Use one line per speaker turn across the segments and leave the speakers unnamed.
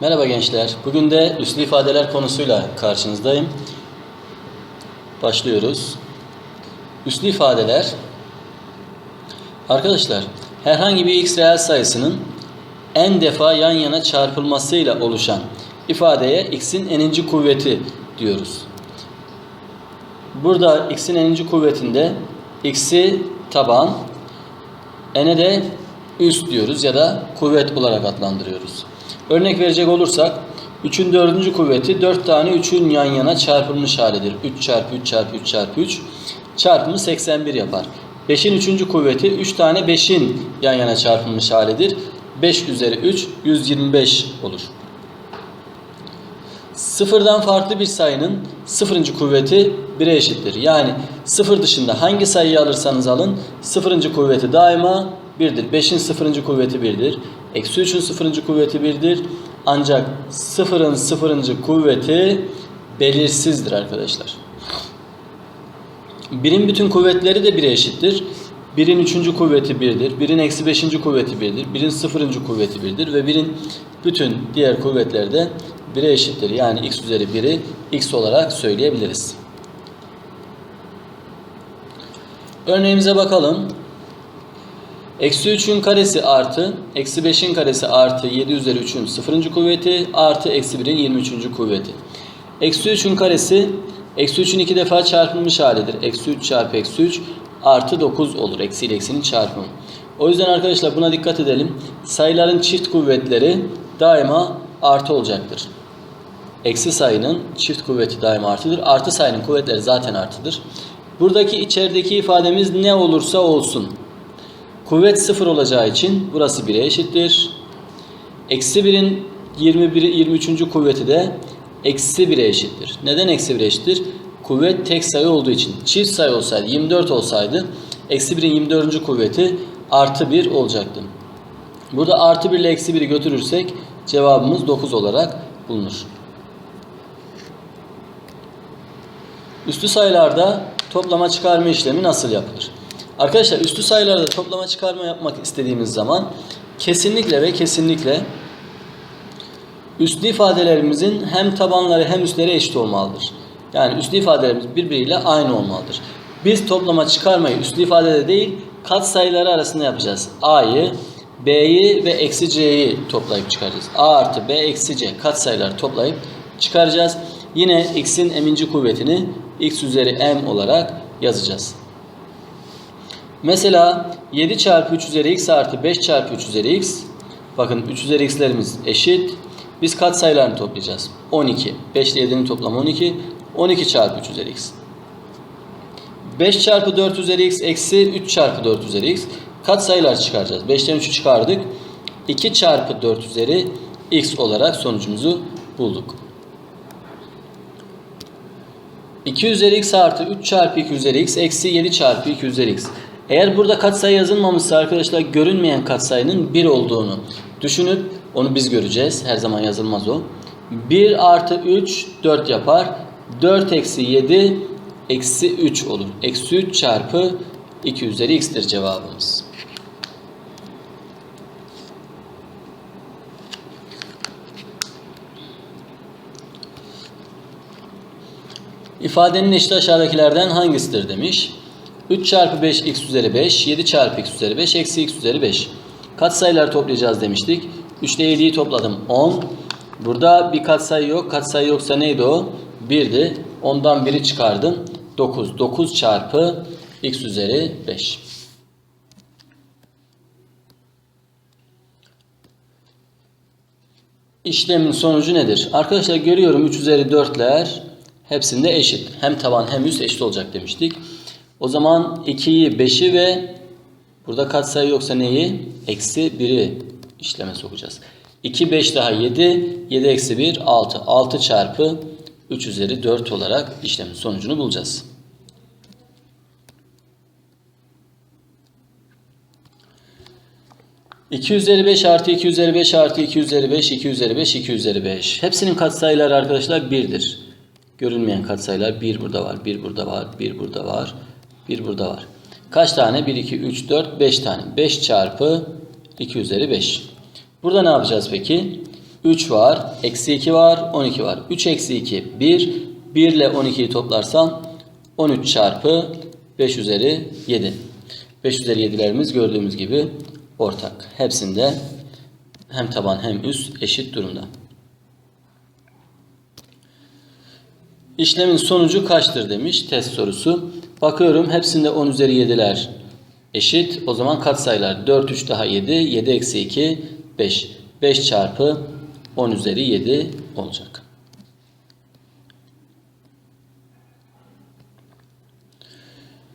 Merhaba gençler. Bugün de üslü ifadeler konusuyla karşınızdayım. Başlıyoruz. Üslü ifadeler Arkadaşlar, herhangi bir x reel sayısının n defa yan yana çarpılmasıyla oluşan ifadeye x'in n'inci kuvveti diyoruz. Burada x'in n'inci kuvvetinde x'i taban, n'e de üst diyoruz ya da kuvvet olarak adlandırıyoruz. Örnek verecek olursak 3'ün 4. kuvveti 4 tane 3'ün yan yana çarpılmış halidir. 3 çarpı 3 çarpı 3 çarpı 3 çarpımı 81 yapar. 5'in 3. kuvveti 3 tane 5'in yan yana çarpılmış halidir. 5 üzeri 3 125 olur. Sıfırdan farklı bir sayının sıfırıncı kuvveti 1'e eşittir. Yani sıfır dışında hangi sayıyı alırsanız alın sıfırıncı kuvveti daima 1'dir. 5'in sıfırıncı kuvveti 1'dir. Eksi 3'ün sıfırıncı kuvveti 1'dir. Ancak sıfırın sıfırıncı kuvveti belirsizdir arkadaşlar. Birin bütün kuvvetleri de 1'e eşittir. Birin üçüncü kuvveti 1'dir. Birin eksi beşinci kuvveti 1'dir. Birin sıfırıncı kuvveti 1'dir. Ve birin bütün diğer kuvvetleri de 1'e eşittir. Yani x üzeri 1'i x olarak söyleyebiliriz. Örneğimize bakalım. Eksi 3'ün karesi artı, eksi 5'in karesi artı 7 üzeri 3'ün sıfırıncı kuvveti artı eksi 1'in 23. kuvveti. Eksi 3'ün karesi, eksi 3'ün iki defa çarpılmış halidir. Eksi 3 çarpı eksi 3 artı 9 olur. Eksi ile eksinin çarpımı. O yüzden arkadaşlar buna dikkat edelim. Sayıların çift kuvvetleri daima artı olacaktır. Eksi sayının çift kuvveti daima artıdır. Artı sayının kuvvetleri zaten artıdır. Buradaki içerideki ifademiz ne olursa olsun. Kuvvet sıfır olacağı için burası 1'e eşittir. Eksi 1'in 21, 23. kuvveti de eksi 1'e eşittir. Neden eksi 1'e eşittir? Kuvvet tek sayı olduğu için. Çift sayı olsaydı 24 olsaydı eksi 1'in 24. kuvveti artı 1 olacaktı. Burada artı 1 ile eksi 1'i götürürsek cevabımız 9 olarak bulunur. Üstü sayılarda toplama çıkarma işlemi nasıl yapılır? Arkadaşlar üstü sayılarda toplama çıkarma yapmak istediğimiz zaman kesinlikle ve kesinlikle üslü ifadelerimizin hem tabanları hem üstleri eşit olmalıdır. Yani üslü ifadelerimiz birbiriyle aynı olmalıdır. Biz toplama çıkarmayı üslü ifadede değil kat sayıları arasında yapacağız. A'yı, B'yi ve eksi C'yi toplayıp çıkaracağız. A artı B eksi C kat sayıları toplayıp çıkaracağız. Yine x'in eminci kuvvetini x üzeri m olarak yazacağız. Mesela 7 çarpı 3 üzeri x artı 5 çarpı 3 üzeri x. Bakın 3 üzeri x'lerimiz eşit. Biz kat sayılarını toplayacağız. 12. 5 ile 7'nin toplamı 12. 12 çarpı 3 üzeri x. 5 çarpı 4 üzeri x eksi 3 çarpı 4 üzeri x. Kat sayılar çıkaracağız. 5'ten 3'ü çıkardık. 2 çarpı 4 üzeri x olarak sonucumuzu bulduk. 2 üzeri x artı 3 çarpı 2 üzeri x eksi 7 çarpı 2 üzeri x. Eğer burada katsayı yazılmamışsa arkadaşlar görünmeyen katsayının 1 olduğunu düşünüp onu biz göreceğiz. Her zaman yazılmaz o. 1 artı 3 4 yapar. 4 eksi 7 eksi 3 olur. Eksi 3 çarpı 2 üzeri x'tir cevabımız. İfadenin eşit aşağıdakilerden hangisidir demiş. 3 çarpı 5 x üzeri 5, 7 çarpı x üzeri 5, eksi x üzeri 5. Katsayılar toplayacağız demiştik. 3 ile 7'yi topladım 10. Burada bir katsayı yok. Katsayı yoksa neydi o? 1'di. Ondan biri çıkardım. 9. 9 çarpı x üzeri 5. İşlemin sonucu nedir? Arkadaşlar görüyorum 3 üzeri 4'ler hepsinde eşit. Hem taban hem üst eşit olacak demiştik. O zaman 2'yi 5'i ve burada katsayı yoksa neyi? Eksi 1'i işleme sokacağız. 2 5 daha 7. 7 eksi 1 6. 6 çarpı 3 üzeri 4 olarak işlemin sonucunu bulacağız. İki üzeri 5 artı 2 üzeri 5 artı 2 üzeri 5, 2 üzeri 5, 2 üzeri 5. Hepsinin katsayıları arkadaşlar 1'dir. Görünmeyen katsayılar 1 burada var, 1 burada var, 1 burada var, 1 burada var. Kaç tane? 1, 2, 3, 4, 5 tane. 5 çarpı 2 üzeri 5. Burada ne yapacağız peki? 3 var. Eksi 2 var. 12 var. 3 eksi 2 1. 1 ile 12'yi toplarsam 13 çarpı 5 üzeri 7. 5 üzeri 7'lerimiz gördüğümüz gibi ortak. Hepsinde hem taban hem üst eşit durumda. İşlemin sonucu kaçtır demiş test sorusu. Bakıyorum hepsinde 10 üzeri 7'ler eşit. O zaman katsayılar 4 3 daha 7. 7 eksi 2 5. 5 çarpı 10 üzeri 7 olacak.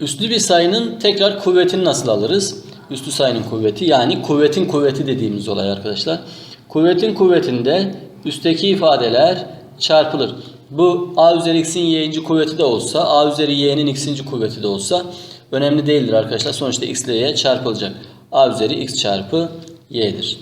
Üslü bir sayının tekrar kuvvetini nasıl alırız? Üslü sayının kuvveti yani kuvvetin kuvveti dediğimiz olay arkadaşlar. Kuvvetin kuvvetinde üstteki ifadeler çarpılır. Bu a üzeri x'in y'inci kuvveti de olsa, a üzeri y'nin x'inci kuvveti de olsa önemli değildir arkadaşlar. Sonuçta x ile y çarpılacak. a üzeri x çarpı y'dir.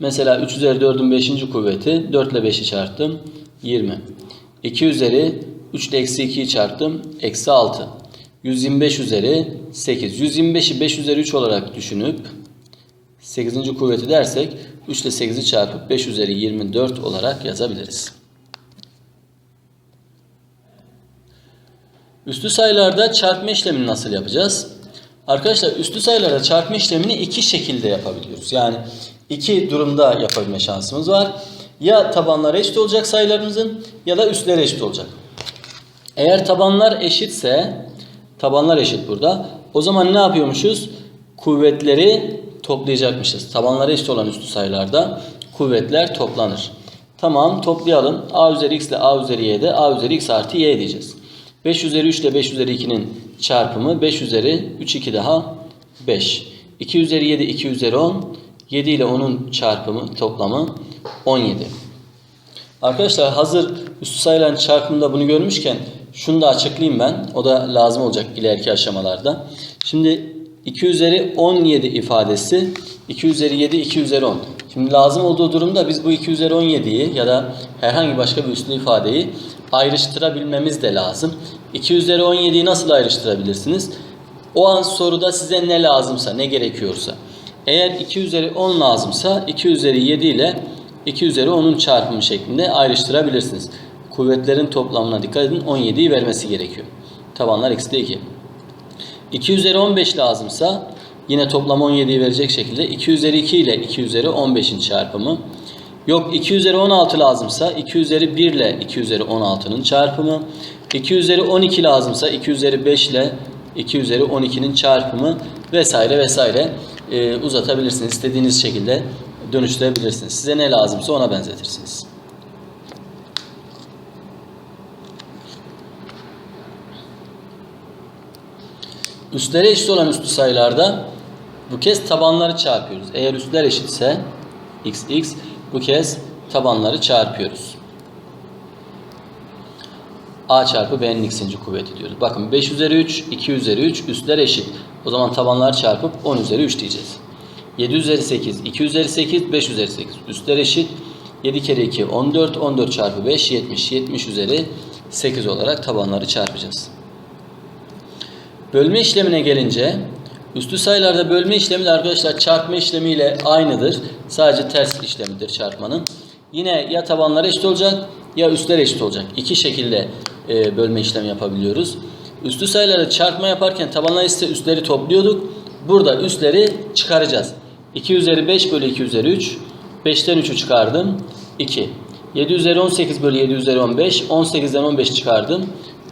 Mesela 3 üzeri 4'ün 5. kuvveti 4 ile 5'i çarptım 20. 2 üzeri 3 ile eksi 2'yi çarptım eksi 6. 125 üzeri 8. 125'i 5 üzeri 3 olarak düşünüp 8. kuvveti dersek 3 ile 8'i çarpıp 5 üzeri 24 olarak yazabiliriz. Üstü sayılarda çarpma işlemini nasıl yapacağız? Arkadaşlar üstü sayılarda çarpma işlemini iki şekilde yapabiliyoruz. Yani iki durumda yapabilme şansımız var. Ya tabanlar eşit olacak sayılarımızın ya da üstleri eşit olacak. Eğer tabanlar eşitse tabanlar eşit burada. O zaman ne yapıyormuşuz? Kuvvetleri toplayacakmışız. Tabanlar eşit olan üstü sayılarda kuvvetler toplanır. Tamam toplayalım. A üzeri x ile A üzeri y'de A üzeri x artı y diyeceğiz. 5 üzeri 3 ile 5 üzeri 2'nin çarpımı 5 üzeri 3 2 daha 5. 2 üzeri 7 2 üzeri 10. 7 ile 10'un çarpımı toplamı 17. Arkadaşlar hazır üstü sayıların çarpımında bunu görmüşken şunu da açıklayayım ben. O da lazım olacak ileriki aşamalarda. Şimdi 2 üzeri 17 ifadesi 2 üzeri 7 2 üzeri 10. Şimdi lazım olduğu durumda biz bu 2 üzeri 17'yi ya da herhangi başka bir üslü ifadeyi ayrıştırabilmemiz de lazım. 2 üzeri 17'yi nasıl ayrıştırabilirsiniz? O an soruda size ne lazımsa, ne gerekiyorsa. Eğer 2 üzeri 10 lazımsa 2 üzeri 7 ile 2 üzeri 10'un çarpımı şeklinde ayrıştırabilirsiniz. Kuvvetlerin toplamına dikkat edin 17'yi vermesi gerekiyor. Tabanlar eksi 2. 2 üzeri 15 lazımsa yine toplam 17'yi verecek şekilde 2 üzeri 2 ile 2 üzeri 15'in çarpımı. Yok 2 üzeri 16 lazımsa 2 üzeri 1 ile 2 üzeri 16'nın çarpımı. 2 üzeri 12 lazımsa 2 üzeri 5 ile 2 üzeri 12'nin çarpımı vesaire vesaire e, uzatabilirsiniz. İstediğiniz şekilde dönüştürebilirsiniz. Size ne lazımsa ona benzetirsiniz. Üstlere eşit olan üstü sayılarda bu kez tabanları çarpıyoruz. Eğer üstler eşitse x x bu kez tabanları çarpıyoruz. A çarpı B'nin x'inci kuvveti diyoruz. Bakın 5 üzeri 3, 2 üzeri 3 üstler eşit. O zaman tabanlar çarpıp 10 üzeri 3 diyeceğiz. 7 üzeri 8, 2 üzeri 8, 5 üzeri 8. Üstler eşit. 7 kere 2 14, 14 çarpı 5 70, 70 üzeri 8 olarak tabanları çarpacağız. Bölme işlemine gelince üstü sayılarda bölme işlemi de arkadaşlar çarpma işlemiyle aynıdır. Sadece ters işlemidir çarpmanın. Yine ya tabanlar eşit olacak ya üstler eşit olacak. İki şekilde e, bölme işlemi yapabiliyoruz. Üstü sayıları çarpma yaparken tabanlar ise üstleri topluyorduk. Burada üstleri çıkaracağız. 2 üzeri 5 bölü 2 üzeri 3. 5'ten 3'ü çıkardım. 2. 7 üzeri 18 bölü 7 üzeri 15. 18'den 15 çıkardım.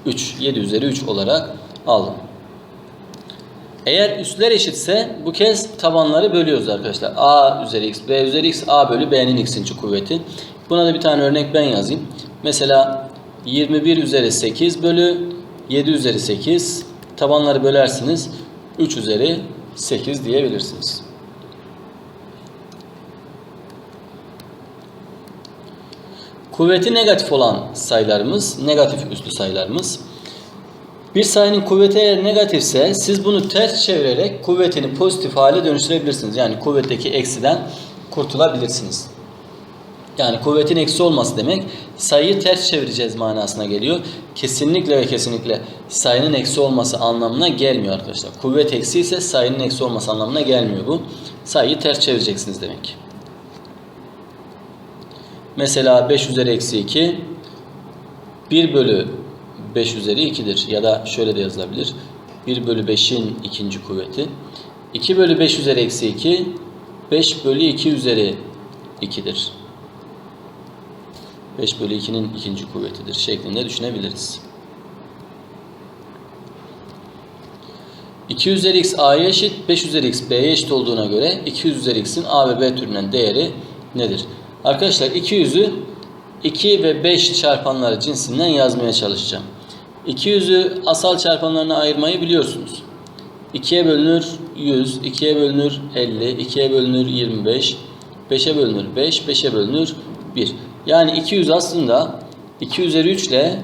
3. 7 üzeri 3 olarak aldım. Eğer üstler eşitse bu kez tabanları bölüyoruz arkadaşlar. A üzeri x, B üzeri x, A bölü B'nin x'inci kuvveti. Buna da bir tane örnek ben yazayım. Mesela 21 üzeri 8 bölü 7 üzeri 8. Tabanları bölersiniz. 3 üzeri 8 diyebilirsiniz. Kuvveti negatif olan sayılarımız, negatif üslü sayılarımız. Bir sayının kuvveti eğer negatifse siz bunu ters çevirerek kuvvetini pozitif hale dönüştürebilirsiniz. Yani kuvvetteki eksiden kurtulabilirsiniz. Yani kuvvetin eksi olması demek sayıyı ters çevireceğiz manasına geliyor. Kesinlikle ve kesinlikle sayının eksi olması anlamına gelmiyor arkadaşlar. Kuvvet eksi ise sayının eksi olması anlamına gelmiyor bu. Sayıyı ters çevireceksiniz demek. Mesela 5 üzeri eksi 2 1 bölü 5 üzeri 2'dir. Ya da şöyle de yazılabilir. 1 bölü 5'in ikinci kuvveti. 2 bölü 5 üzeri eksi 2 5 bölü 2 üzeri 2'dir. 5 bölü 2'nin ikinci kuvvetidir şeklinde düşünebiliriz. 2 üzeri x a'ya eşit, 5 üzeri x b'ye eşit olduğuna göre 200 üzeri x'in a ve b türünden değeri nedir? Arkadaşlar 200'ü 2 ve 5 çarpanları cinsinden yazmaya çalışacağım. 200'ü asal çarpanlarına ayırmayı biliyorsunuz. 2'ye bölünür 100, 2'ye bölünür 50, 2'ye bölünür 25, 5'e bölünür 5, 5'e bölünür 1. Yani 200 aslında 2 üzeri 3 ile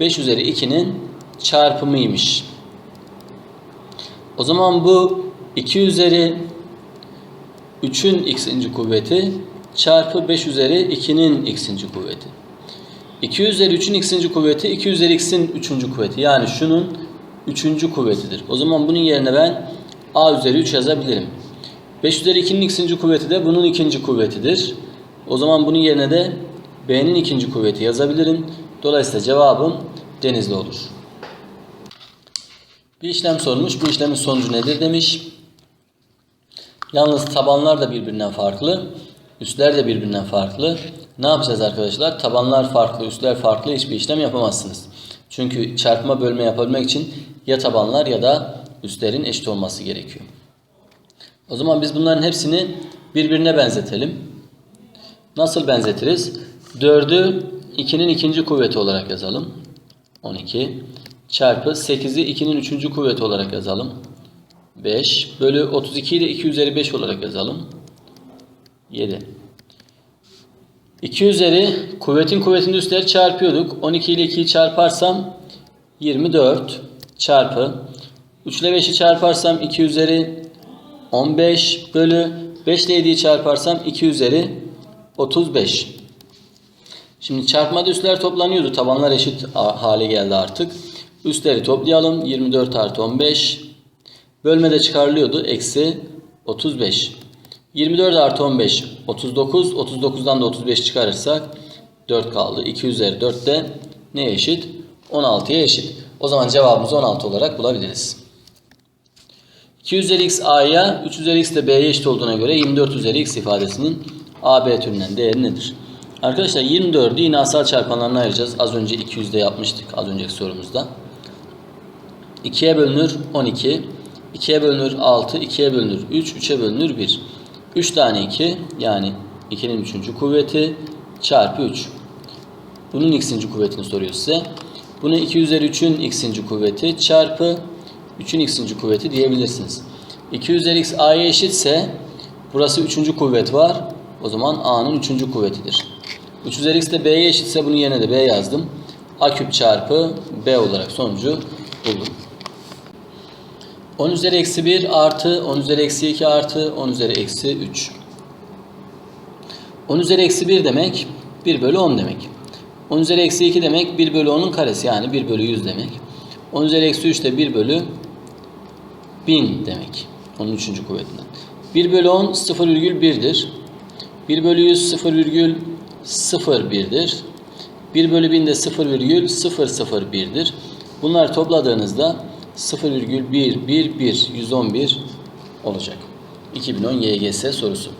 5 üzeri 2'nin çarpımıymış. O zaman bu 2 üzeri 3'ün x'inci kuvveti çarpı 5 üzeri 2'nin x'inci kuvveti. 2 üzeri 3'ün x'inci kuvveti 2 üzeri x'in 3. kuvveti. Yani şunun 3. kuvvetidir. O zaman bunun yerine ben a üzeri 3 yazabilirim. 5 üzeri 2'nin x'inci kuvveti de bunun ikinci kuvvetidir. O zaman bunun yerine de b'nin ikinci kuvveti yazabilirim. Dolayısıyla cevabım denizli olur. Bir işlem sormuş. Bu işlemin sonucu nedir demiş. Yalnız tabanlar da birbirinden farklı. Üstler de birbirinden farklı. Ne yapacağız arkadaşlar? Tabanlar farklı, üstler farklı hiçbir işlem yapamazsınız. Çünkü çarpma bölme yapabilmek için ya tabanlar ya da üstlerin eşit olması gerekiyor. O zaman biz bunların hepsini birbirine benzetelim. Nasıl benzetiriz? 4'ü 2'nin ikinci kuvveti olarak yazalım. 12 çarpı 8'i 2'nin üçüncü kuvveti olarak yazalım. 5 bölü 32'yi de 2 üzeri 5 olarak yazalım. 7. 2 üzeri kuvvetin kuvvetinde üstleri çarpıyorduk. 12 ile 2'yi çarparsam 24 çarpı 3 ile 5'i çarparsam 2 üzeri 15 bölü 5 ile 7'yi çarparsam 2 üzeri 35. Şimdi çarpmada üstler toplanıyordu. Tabanlar eşit hale geldi artık. Üstleri toplayalım. 24 artı 15. Bölmede çıkarılıyordu. Eksi 35. 24 artı 15 39. 39'dan da 35 çıkarırsak 4 kaldı. 2 üzeri 4 de neye eşit? 16'ya eşit. O zaman cevabımızı 16 olarak bulabiliriz. 2 üzeri x a'ya 3 üzeri x de b'ye eşit olduğuna göre 24 üzeri x ifadesinin a b türünden değeri nedir? Arkadaşlar 24'ü yine asal çarpanlarına ayıracağız. Az önce 200'de yapmıştık az önceki sorumuzda. 2'ye bölünür 12. 2'ye bölünür 6. 2'ye bölünür 3. 3'e bölünür 1. 3 tane 2 yani 2'nin 3. kuvveti çarpı 3. Bunun x'inci kuvvetini soruyor size. Bunu 2 üzeri 3'ün x'inci kuvveti çarpı 3'ün x'inci kuvveti diyebilirsiniz. 2 üzeri x a'ya eşitse burası 3. kuvvet var. O zaman a'nın 3. kuvvetidir. 3 üzeri x de b'ye eşitse bunun yerine de b yazdım. a küp çarpı b olarak sonucu. 10 üzeri eksi 1 artı 10 üzeri eksi 2 artı 10 üzeri eksi 3. 10 üzeri eksi 1 demek 1 bölü 10 demek. 10 üzeri eksi 2 demek 1 bölü 10'un karesi yani 1 bölü 100 demek. 10 üzeri eksi 3 de 1 bölü 1000 demek. Onun 3. kuvvetinden. 1 bölü 10 0,1'dir. 1 bölü 100 0,01'dir. 1 bölü 1000 de 0,001'dir. Bunları topladığınızda 0,111 111 olacak. 2010 YGS sorusu.